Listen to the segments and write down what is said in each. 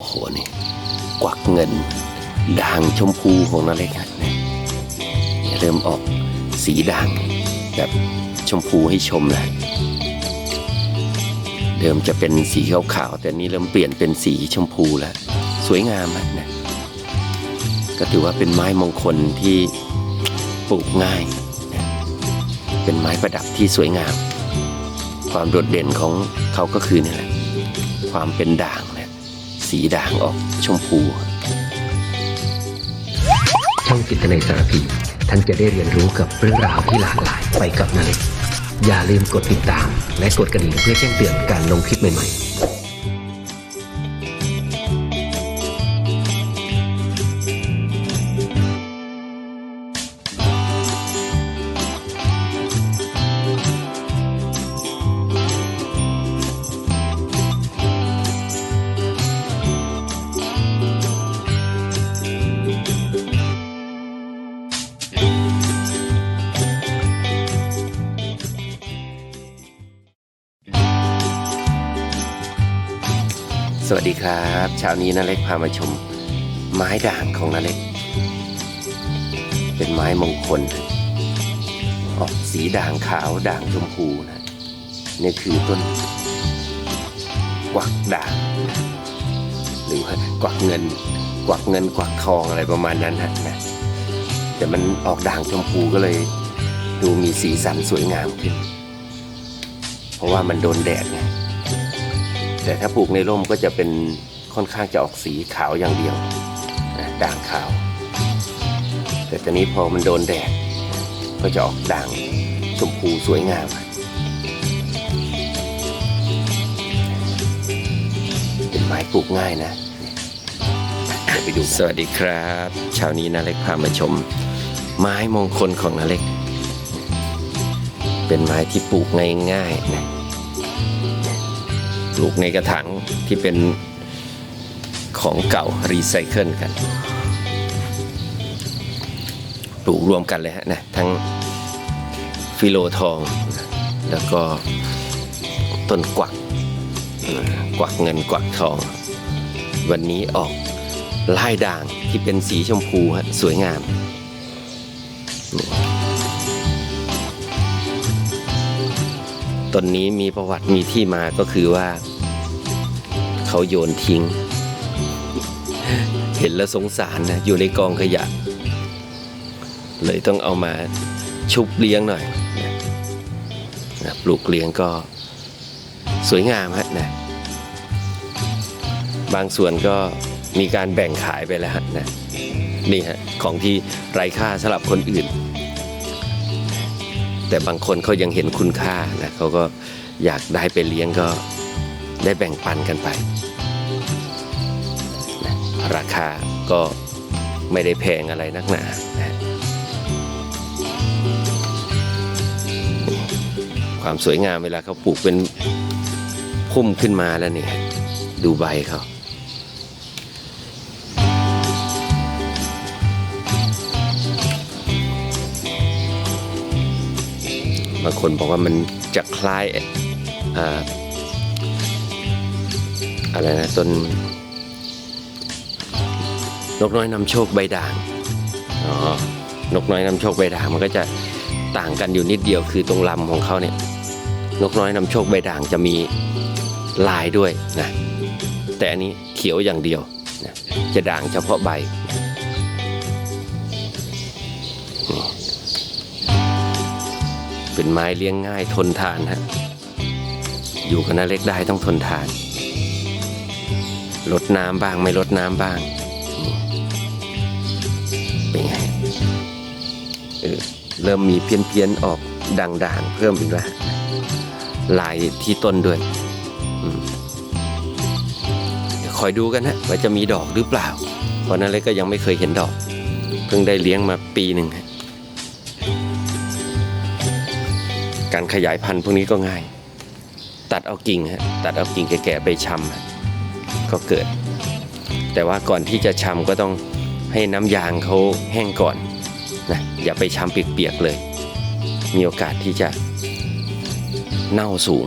โอ้โหนี่กวักเงินด่างชมพูของนาเล็กฮะเนี่ยเริ่มออกสีด่าง แบบชมพูให้ชมแล้วเดิมจะเป็นสีขาวๆแต่นี้เริ่มเปลี่ยนเป็นสีชมพูแล้ว สวยงามฮะเนะก็ถือว่าเป็นไม้มงคลที่ปลูกง่ายนะเป็นไม้ประดับที่สวยงาม ความโดดเด่นของเขาก็คือนี่แหละความเป็นด่าง สีด่างออกชมพู ช่องจิตนาสารพีท่านจะได้เรียนรู้กับเรื่องราวที่หลากหลายไปกับนาเล็กอย่าลืมกดติดตาม และกดกระดิ่งเพื่อแจ้งเตือนการลงคลิปใหม่ๆ สวัสดีครับเช้านี้นาเล็กพามาชม ไม้ด่างของนาเล็ก เป็นไม้มงคลออกสีด่างขาวด่างชมพูนะนี่คือต้น กวักด่างหรือว่ากวักเงิน กวักเงินกวักทองอะไรประมาณนั้นฮะนะแต่มันออกด่างชมพูก็เลย ดูมีสีสันสวยงามขึ้น เพราะว่ามันโดนแดดไง แต่ถ้าปลูกในร่มก็จะเป็นค่อนข้างจะออกสีขาวอย่างเดียวด่างขาว แต่ตอนนี้พอมันโดนแดดก็จะออกด่างชมพูสวยงาม เป็นไม้ปลูกง่ายนะเดี๋ยวไปดูสวัสดีครับเช้านี้นาเล็กพามาชม ไม้มงคลของนาเล็ก เป็นไม้ที่ปลูกง่ายๆนะ ลูกในกระถางที่เป็นของเก่ารีไซเคิลกันปลูกรวมกันเลยฮะนะทั้งฟิโลทอง แล้วก็ต้นกวัก กวักเงินกวักทอง วันนี้ออกลายด่างที่เป็นสีชมพูฮะสวยงาม ต้นนี้มีประวัติมีที่มาก็คือว่า เขาโยนทิ้ง เห็นแล้วสงสารนะอยู่ในกองขยะ เลยต้องเอามาชุบเลี้ยงหน่อยนะนะปลูกเลี้ยงก็สวยงามฮะนะบางส่วนก็มีการแบ่งขายไปแล้วฮะนะนี่ฮะของที่ไร้ค่าสำหรับคนอื่น แต่บางคนเขายังเห็นคุณค่านะเขาก็อยากได้ไปเลี้ยงก็ได้แบ่งปันกันไปนะราคาก็ไม่ได้แพงอะไรนักหนานะความสวยงามเวลาเขาปลูกเป็นพุ่มขึ้นมาแล้วเนี่ยดูใบเขาางคนบอกว่ามันจะคล้ายอ่าอะไรนะต้นนกน้อยนำโชคใบด่างอ๋อนกน้อยนำโชคใบด่างมันก็จะต่างกันอยู่นิดเดียวคือตรงลำของเขาเนี่ยนกน้อยนำโชคใบด่างจะมีลายด้วยนะแต่อันนี้เขียวอย่างเดียวนะจะด่างเฉพาะใบ เป็นไม้เลี้ยงง่ายทนทานฮะอยู่กับน้าเล็กได้ต้องทนทานลดน้ำบ้างไม่ลดน้ำบ้างเป็นไงเออเริ่มมีเพี้ยนเพียนๆออกด่างๆ เพิ่มอีกแล้วลายที่ต้นด้วยอคอยดูกันฮะว่าจะมีดอกหรือเปล่าเพราะน้าเล็กก็ยังไม่เคยเห็นดอก เพิ่งได้เลี้ยงมาปีหนึ่งฮะ การขยายพันธุ์พวกนี้ก็ง่าย ตัดเอากิ่งฮะตัดเอากิ่งแก่ๆไปชำก็เกิด แต่ว่าก่อนที่จะชำก็ต้องให้น้ำยางเขาแห้งก่อนนะอย่าไปชำเปียกๆเลย มีโอกาสที่จะเน่าสูง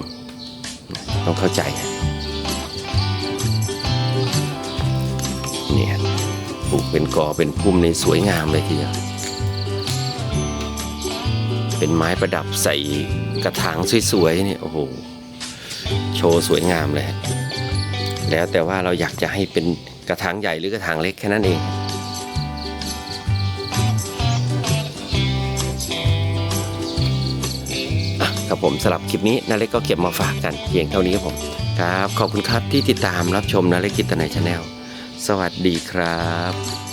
ต้องเข้าใจฮะเป็นกอเป็นพุ่มในสวยงามเลยทีเดียว เป็นไม้ประดับใส่กระถางสวยๆเนี่ยโอ้โหโชว์สวยงามเลย แล้วแต่ว่าเราอยากจะให้เป็นกระถางใหญ่หรือกระถางเล็กแค่นั้นเองอครับผมสำหรับคลิปนี้นาเล็กก็เก็บมาฝากกันเพียงเท่านี้ครับผมครับขอบคุณครับที่ติดตามรับชมนาเล็กกิตในชาแนลสวัสดีครับ